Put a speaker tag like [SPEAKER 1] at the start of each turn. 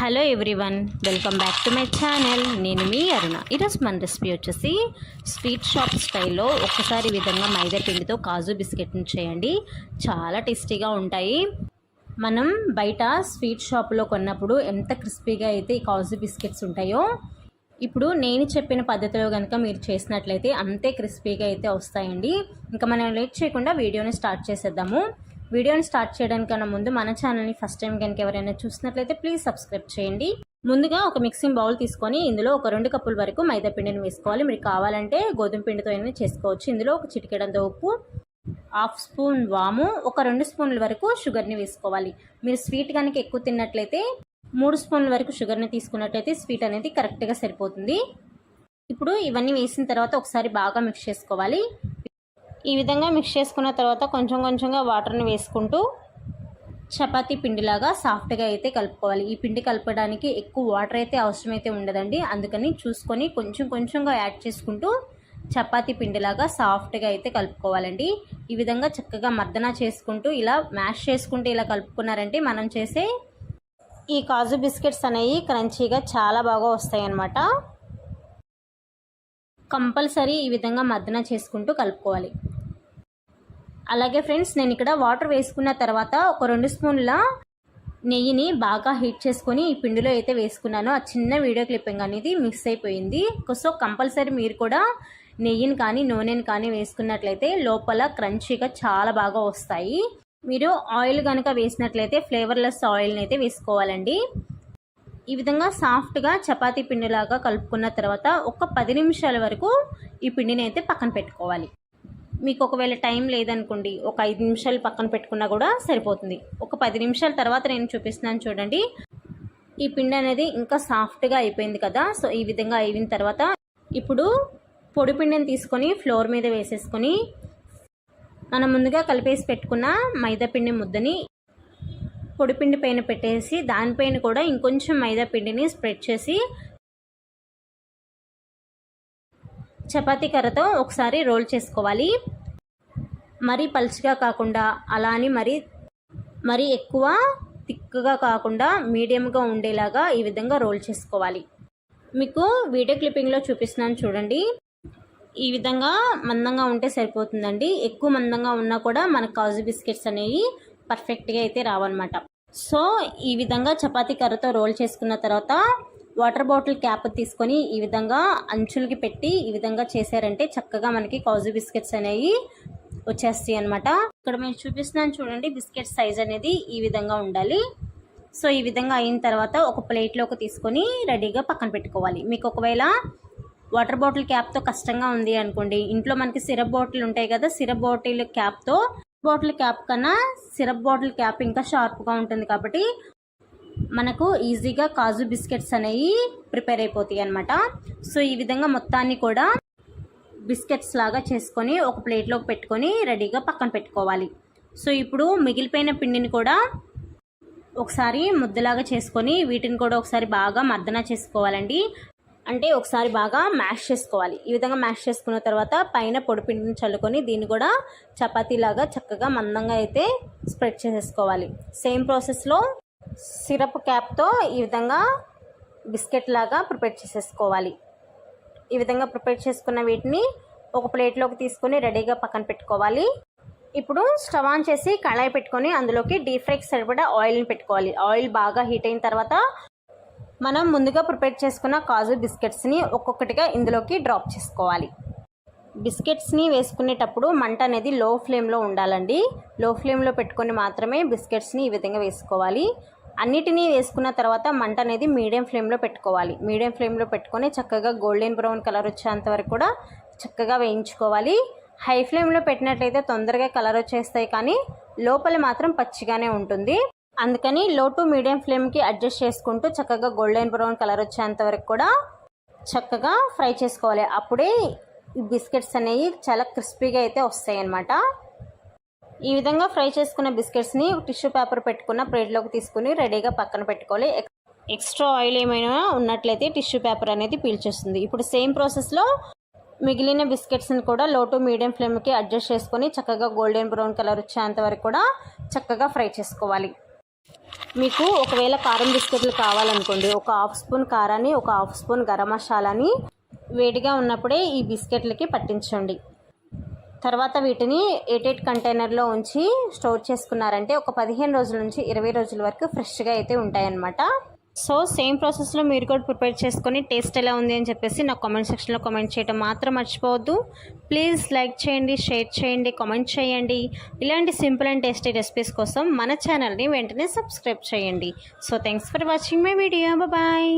[SPEAKER 1] Hello everyone welcome back to my channel. నేను మీ అరుణ. ఈరోజు మన రెసిపీ వచ్చేసి స్వీట్ షాప్ స్టైల్లో ఒక్కసారి విధంగా మైదా పిండితో కాజు బిస్కెట్ని చేయండి. చాలా టేస్టీగా ఉంటాయి. మనం బయట స్వీట్ షాప్లో కొన్నప్పుడు ఎంత క్రిస్పీగా అయితే ఈ కాజు బిస్కెట్స్ ఉంటాయో ఇప్పుడు నేను చెప్పిన పద్ధతిలో కనుక మీరు చేసినట్లయితే అంతే క్రిస్పీగా అయితే వస్తాయండి. ఇంకా మనం లేట్ చేయకుండా వీడియోని స్టార్ట్ చేసేద్దాము. వీడియోని స్టార్ట్ చేయడానికన్నా ముందు మన ఛానల్ని ఫస్ట్ టైం కనుక ఎవరైనా చూసినట్లయితే ప్లీజ్ సబ్స్క్రైబ్ చేయండి. ముందుగా ఒక మిక్సింగ్ బౌల్ తీసుకొని ఇందులో ఒక రెండు కప్పుల వరకు మైదా పిండిని వేసుకోవాలి. మీరు కావాలంటే గోధుమ పిండితో అయినా చేసుకోవచ్చు. ఇందులో ఒక చిటికెడంత ఉప్పు హాఫ్ స్పూన్ వాము ఒక రెండు స్పూన్ల వరకు షుగర్ని వేసుకోవాలి. మీరు స్వీట్ కనుక ఎక్కువ తిన్నట్లయితే మూడు స్పూన్ల వరకు షుగర్ని తీసుకున్నట్లయితే స్వీట్ అనేది కరెక్ట్గా సరిపోతుంది. ఇప్పుడు ఇవన్నీ వేసిన తర్వాత ఒకసారి బాగా మిక్స్ చేసుకోవాలి. ఈ విధంగా మిక్స్ చేసుకున్న తర్వాత కొంచెం కొంచెంగా వాటర్ని వేసుకుంటూ చపాతీ పిండిలాగా సాఫ్ట్గా అయితే కలుపుకోవాలి. ఈ పిండి కలపడానికి ఎక్కువ వాటర్ అయితే అవసరమైతే ఉండదండి. అందుకని చూసుకొని కొంచెం కొంచెంగా యాడ్ చేసుకుంటూ చపాతీ పిండిలాగా సాఫ్ట్గా అయితే కలుపుకోవాలండి. ఈ విధంగా చక్కగా మర్దన చేసుకుంటూ ఇలా మ్యాష్ చేసుకుంటూ ఇలా కలుపుకున్నారంటే మనం చేసే ఈ కాజు బిస్కెట్స్ అనేవి క్రంచీగా చాలా బాగా వస్తాయి అన్నమాట కంపల్సరీ ఈ విధంగా మర్దన చేసుకుంటూ కలుపుకోవాలి. అలాగే ఫ్రెండ్స్ నేను ఇక్కడ వాటర్ వేసుకున్న తర్వాత ఒక రెండు స్పూన్ల నెయ్యిని బాగా హీట్ చేసుకొని ఈ పిండిలో అయితే వేసుకున్నాను. ఆ చిన్న వీడియో క్లిప్పింగ్ అనేది మిక్స్ అయిపోయింది. సో కంపల్సరీ మీరు కూడా నెయ్యిని కానీ నూనెని కానీ వేసుకున్నట్లయితే లోపల క్రంచీగా చాలా బాగా వస్తాయి. మీరు ఆయిల్ కనుక వేసినట్లయితే ఫ్లేవర్లెస్ ఆయిల్ని అయితే వేసుకోవాలండి. ఈ విధంగా సాఫ్ట్గా చపాతీ పిండిలాగా కలుపుకున్న తర్వాత ఒక పది నిమిషాల వరకు ఈ పిండిని అయితే పక్కన పెట్టుకోవాలి. మీకు ఒకవేళ టైం లేదనుకోండి ఒక ఐదు నిమిషాలు పక్కన పెట్టుకున్నా కూడా సరిపోతుంది. ఒక పది నిమిషాల తర్వాత నేను చూపిస్తున్నాను చూడండి. ఈ పిండి అనేది ఇంకా సాఫ్ట్గా అయిపోయింది కదా సో ఈ విధంగా అయిన తర్వాత ఇప్పుడు పొడి పిండిని తీసుకొని ఫ్లోర్ మీద వేసేసుకొని మనం ముందుగా కలిపేసి పెట్టుకున్న మైదా పిండి ముద్దని పొడిపిండి పైన పెట్టేసి దానిపైన కూడా ఇంకొంచెం మైదా పిండిని స్ప్రెడ్ చేసి చపాతీ కర్రతో ఒకసారి రోల్ చేసుకోవాలి. మరీ పలుచగా కాకుండా అలా అని మరీ మరీ ఎక్కువ తిక్కుగా కాకుండా మీడియంగా ఉండేలాగా ఈ విధంగా రోల్ చేసుకోవాలి. మీకు వీడియో క్లిప్పింగ్లో చూపిస్తున్నాను చూడండి. ఈ విధంగా మందంగా ఉంటే సరిపోతుందండి. ఎక్కువ మందంగా ఉన్నా కూడా మనకు కాజు బిస్కెట్స్ అనేవి పర్ఫెక్ట్గా అయితే రావన్నమాట. సో ఈ విధంగా చపాతీ కర్రతో రోల్ చేసుకున్న తర్వాత వాటర్ బాటిల్ క్యాప్ తీసుకొని ఈ విధంగా అంచులకి పెట్టి ఈ విధంగా చేశారంటే చక్కగా మనకి కాజు బిస్కెట్స్ అనేవి వచ్చేస్తాయి అనమాట ఇక్కడ మేము చూపిస్తున్నాను చూడండి బిస్కెట్ సైజ్ అనేది ఈ విధంగా ఉండాలి. సో ఈ విధంగా అయిన తర్వాత ఒక ప్లేట్లోకి తీసుకొని రెడీగా పక్కన పెట్టుకోవాలి. మీకు ఒకవేళ వాటర్ బాటిల్ క్యాప్తో కష్టంగా ఉంది అనుకోండి ఇంట్లో మనకి సిరప్ బాటిల్ ఉంటాయి కదా సిరప్ బాటిల్ క్యాప్తో బాటిల్ క్యాప్ కన్నా సిరప్ బాటిల్ క్యాప్ ఇంకా షార్ప్గా ఉంటుంది కాబట్టి మనకు ఈజీగా కాజు బిస్కెట్స్ అనేవి ప్రిపేర్ అయిపోతాయి అనమాట సో ఈ విధంగా మొత్తాన్ని కూడా బిస్కెట్స్ లాగా చేసుకొని ఒక ప్లేట్లోకి పెట్టుకొని రెడీగా పక్కన పెట్టుకోవాలి. సో ఇప్పుడు మిగిలిపోయిన పిండిని కూడా ఒకసారి ముద్దలాగా చేసుకొని వీటిని కూడా ఒకసారి బాగా మర్దన చేసుకోవాలండి. అంటే ఒకసారి బాగా మ్యాష్ చేసుకోవాలి. ఈ విధంగా మ్యాష్ చేసుకున్న తర్వాత పైన పొడిపిండిని చల్లుకొని దీన్ని కూడా చపాతీలాగా చక్కగా మందంగా అయితే స్ప్రెడ్ చేసేసుకోవాలి. సేమ్ ప్రాసెస్లో సిరప్ క్యాప్తో ఈ విధంగా బిస్కెట్ లాగా ప్రిపేర్ చేసేసుకోవాలి. ఈ విధంగా ప్రిపేర్ చేసుకున్న వీటిని ఒక ప్లేట్లోకి తీసుకొని రెడీగా పక్కన పెట్టుకోవాలి. ఇప్పుడు స్టవ్ ఆన్ చేసి కళాయి పెట్టుకొని అందులోకి డీప్ ఫ్రైకి సరిపడా ఆయిల్ని పెట్టుకోవాలి. ఆయిల్ బాగా హీట్ అయిన తర్వాత మనం ముందుగా ప్రిపేర్ చేసుకున్న కాజు బిస్కెట్స్ని ఒక్కొక్కటిగా ఇందులోకి డ్రాప్ చేసుకోవాలి. బిస్కెట్స్ని వేసుకునేటప్పుడు మంట అనేది లో ఫ్లేమ్లో ఉండాలండి. లో ఫ్లేమ్లో పెట్టుకొని మాత్రమే బిస్కెట్స్ని ఈ విధంగా వేసుకోవాలి. అన్నిటినీ వేసుకున్న తర్వాత మంట అనేది మీడియం ఫ్లేమ్లో పెట్టుకోవాలి. మీడియం ఫ్లేమ్లో పెట్టుకొని చక్కగా గోల్డెన్ బ్రౌన్ కలర్ వచ్చేంత వరకు కూడా చక్కగా వేయించుకోవాలి. హై ఫ్లేమ్లో పెట్టినట్లయితే తొందరగా కలర్ వచ్చేస్తాయి కానీ లోపల మాత్రం పచ్చిగానే ఉంటుంది. అందుకని లో టు మీడియం ఫ్లేమ్కి అడ్జస్ట్ చేసుకుంటూ చక్కగా గోల్డెన్ బ్రౌన్ కలర్ వచ్చేంత వరకు కూడా చక్కగా ఫ్రై చేసుకోవాలి. అప్పుడే ఈ బిస్కెట్స్ అనేవి చాలా క్రిస్పీగా అయితే వస్తాయి అన్నమాట ఈ విధంగా ఫ్రై చేసుకున్న బిస్కెట్స్ని టిష్యూ పేపర్ పెట్టుకున్న ప్లేట్లోకి తీసుకుని రెడీగా పక్కన పెట్టుకోవాలి. ఎక్స్ట్రా ఆయిల్ ఏమైనా ఉన్నట్లయితే టిష్యూ పేపర్ అనేది పీల్చేస్తుంది. ఇప్పుడు సేమ్ ప్రాసెస్లో మిగిలిన బిస్కెట్స్ని కూడా లో టు మీడియం ఫ్లేమ్కి అడ్జస్ట్ చేసుకొని చక్కగా గోల్డెన్ బ్రౌన్ కలర్ వచ్చేంత వరకు కూడా చక్కగా ఫ్రై చేసుకోవాలి. మీకు ఒకవేళ కారం బిస్కెట్లు కావాలనుకోండి ఒక హాఫ్ స్పూన్ కారాన్ని ఒక హాఫ్ స్పూన్ గరం మసాలాని వేడిగా ఉన్నప్పుడే ఈ బిస్కెట్లకి పట్టించండి. తర్వాత వీటిని ఎయిట్ కంటైనర్లో ఉంచి స్టోర్ చేసుకున్నారంటే ఒక పదిహేను రోజుల నుంచి ఇరవై రోజుల వరకు ఫ్రెష్గా అయితే ఉంటాయన్నమాట. సో సేమ్ ప్రాసెస్లో మీరు కూడా ప్రిపేర్ చేసుకొని టేస్ట్ ఎలా ఉంది అని చెప్పేసి నాకు కామెంట్ సెక్షన్లో కామెంట్ చేయడం మాత్రం మర్చిపోవద్దు. ప్లీజ్ లైక్ చేయండి షేర్ చేయండి కామెంట్ చేయండి. ఇలాంటి సింపుల్ అండ్ టేస్టీ రెసిపీస్ కోసం మన ఛానల్ని వెంటనే సబ్స్క్రైబ్ చేయండి. So thanks for watching my video. Bye.